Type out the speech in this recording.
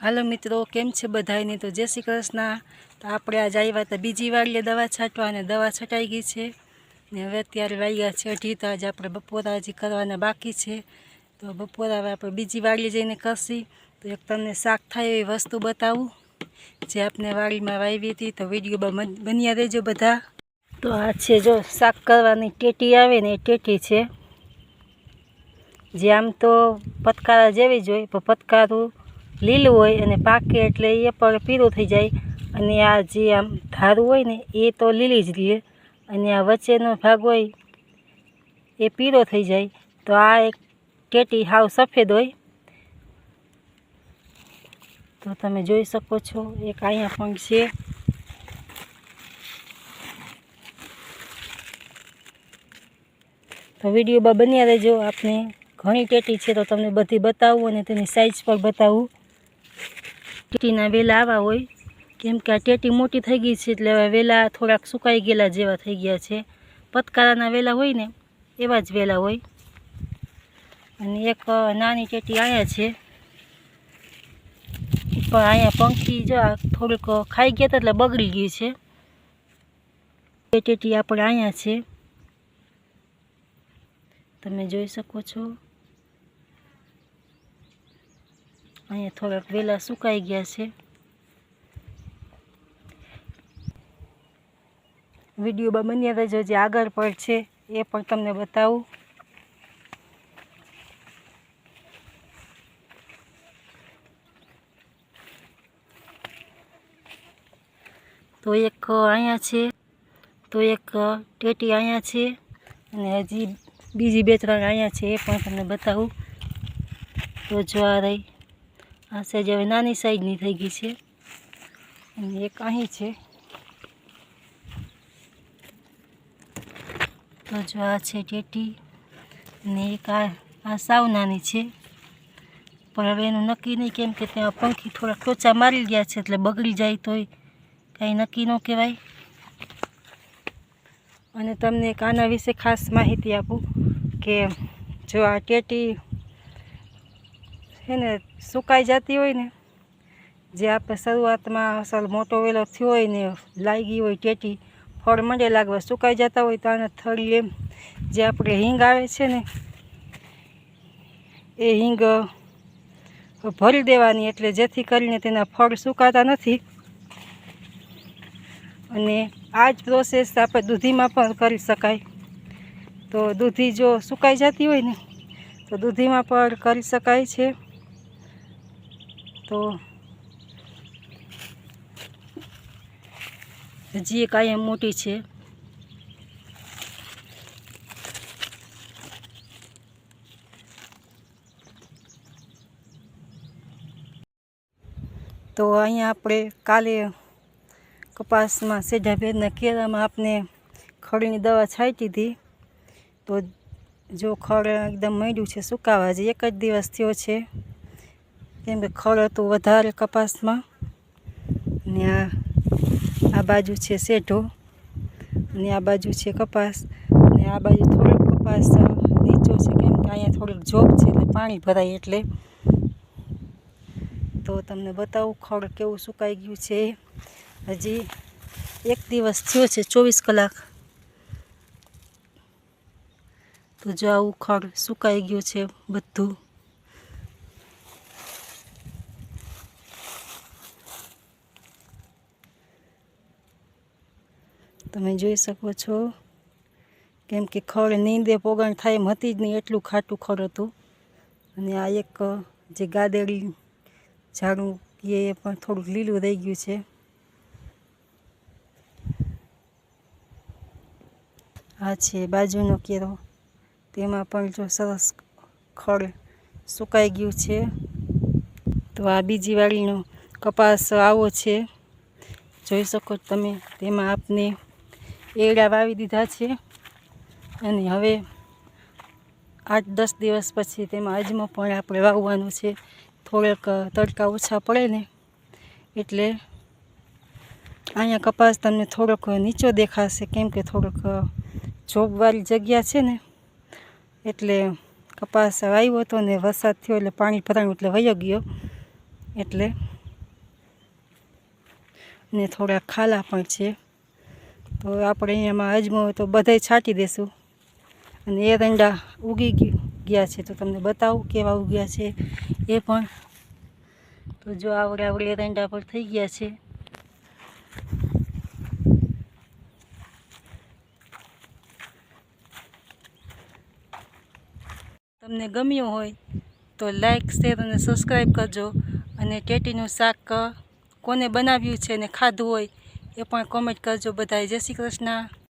હાલો મિત્રો, કેમ છે બધાને તો જય શ્રી કૃષ્ણ. તો આપણે આજે આવ્યા હતા બીજી વાડીએ દવા છાંટવા અને દવા છટાઈ ગઈ છે. ને હવે અત્યારે વાગ્યા છે અઢી, તો આજે આપણે બપોરા હજી કરવાના બાકી છે. તો બપોરા હવે આપણે બીજી વાડીએ જઈને કરશી. તો એક તમને શાક થાય એવી વસ્તુ બતાવું. જે આપણે વાડીમાં વાવી હતી, તો વીડિયો બન્યા રહેજો બધા. તો આ છે જો શાક કરવાની ટેટી આવે ને એ ટેટી છે. જે આમ તો પતકારા જેવી જ હોય, પણ પતકારું લીલું હોય અને પાકે એટલે એ પણ પીળું થઈ જાય. અને આ જે આમ ધારું હોય ને, એ તો લીલી જ રહે અને આ વચ્ચેનો ભાગ હોય, એ પીળો થઈ જાય. તો આ એક ટેટી હાવ સફેદ હોય. તો તમે જોઈ શકો છો, એક અહીંયા પણ છે. તો વિડીયોમાં બન્યા રહેજો. આપણે ઘણી ટેટી છે તો તમને બધી બતાવું અને તેની સાઇઝ પણ બતાવું. ટેટીના વેલા આવા હોય. કેમ કે આ ટેટી મોટી થઈ ગઈ છે એટલે વેલા થોડાક સુકાઈ ગયેલા જેવા થઈ ગયા છે. પતકારાના વેલા હોય ને, એવા જ વેલા હોય. અને એક નાની ટેટી અહીંયા છે. પણ અહીંયા પંખી જો થોડુંક ખાઈ ગયા હતા એટલે બગડી ગયું છે. એ ટેટી આપણે અહીંયા છે. તમે જોઈ શકો છો. અહીંયા થોડાક વેલા સુકાઈ ગયા છે. વિડીયોમાં બન્યા રહેજો જે આગળ પર છે, એ પણ તમને બતાવું. તો એક અહીંયા છે, તો એક ટેટી અહીંયા છે, અને હજી બીજી બે ત્રણ અહીંયા છે, એ પણ તમને બતાવું. તો જો રહી. આ સાઈઝ હવે નાની સાઈઝની થઈ ગઈ છે. અને એક અહીં છે. તો જો આ છે ટેટી અને એક આ આ સાવ નાની છે. પણ હવે એનું નક્કી નહીં કેમ કે ત્યાં પંખી થોડા ટોચા મારી ગયા છે એટલે બગડી જાય તોય કાંઈ નક્કી ન કહેવાય. અને તમને એક આના વિશે ખાસ માહિતી આપું કે જો આ ટેટી છે ને સુકાઈ જતી હોય ને, જે આપણે શરૂઆતમાં અસલ મોટો વેલો થયો હોય ને, લાગી હોય ટેટી, ફળ મંડે લાગવા સુકાઈ જતા હોય તો આને થળી એમ, જે આપણે હિંગ આવે છે ને, એ હિંગ ભરી દેવાની એટલે જેથી કરીને તેના ફળ સુકાતા નથી. અને આ જ પ્રોસેસ આપણે દૂધીમાં પણ કરી શકાય. તો દૂધી જો સુકાઈ જતી હોય ને, તો દૂધીમાં પણ કરી શકાય છે. તો હજી એક આયમ મોટી છે. તો અહીંયા આપણે કાલે કપાસમાં સેઢાભેદના કેળામાં આપણે ખડીની દવા છાંટી હતી. તો જો ખડ એકદમ મળ્યું છે, સુકાવા જે એક જ દિવસ થયો છે. કેમ કે ખળ હતું વધારે કપાસમાં. ને આ આ બાજુ છે શેઢો. અને આ બાજુ છે કપાસ. ને આ બાજુ થોડોક કપાસ નીચો છે કેમ કે અહીંયા થોડીક જોબ છે એટલે પાણી ભરાય એટલે. તો તમને બતાવું ખળ કેવું સુકાઈ ગયું છે. હજી એક દિવસ થયો છે ચોવીસ કલાક. તો જો આવું ખડ સુકાઈ ગયું છે બધું. તમે જોઈ શકો છો. કેમ કે ખડ નીંદે પોગણ થાય એમ હતી જ નહીં, એટલું ખાટું ખડ હતું. અને આ એક જે ગાદેડી ઝાડું, એ પણ થોડુંક લીલું રહી ગયું છે. આ છે બાજુનો કેરો. તેમાં પણ જો સરસ ખડ સુકાઈ ગયું છે. તો આ બીજી વાડીનો કપાસ આવો છે. જોઈ શકો તમે, તેમાં આપને એડા વાવી દીધા છે. અને હવે આઠ દસ દિવસ પછી તેમાં અજમો પણ આપણે વાવવાનું છે. થોડોક તડકા ઓછા પડે ને એટલે અહીંયા કપાસ તમને થોડોક નીચો દેખાશે કેમ કે થોડોક જોબવાળી જગ્યા છે ને. એટલે કપાસ વાવ્યો હતો ને વરસાદ થયો એટલે પાણી ભરાયું એટલે વયો ગયો. એટલે ને થોડા ખાલા પણ છે. તો આપણે અહીંયામાં અજમો તો બધાય છાંટી દેશું. અને એરંડા ઉગી ગયું છે તો તમને બતાવું કેવા ઉગ્યા છે એ પણ. તો જો આવડે આવડે એરંડા પર થઈ ગયા છે. તમને ગમ્યું હોય તો લાઈક, શેર અને સબસ્ક્રાઈબ કરજો. અને ટેટીનું શાક કોને બનાવ્યું છે અને ખાધું હોય એ પણ કોમેન્ટ કરજો બધાએ જય શ્રી કૃષ્ણ.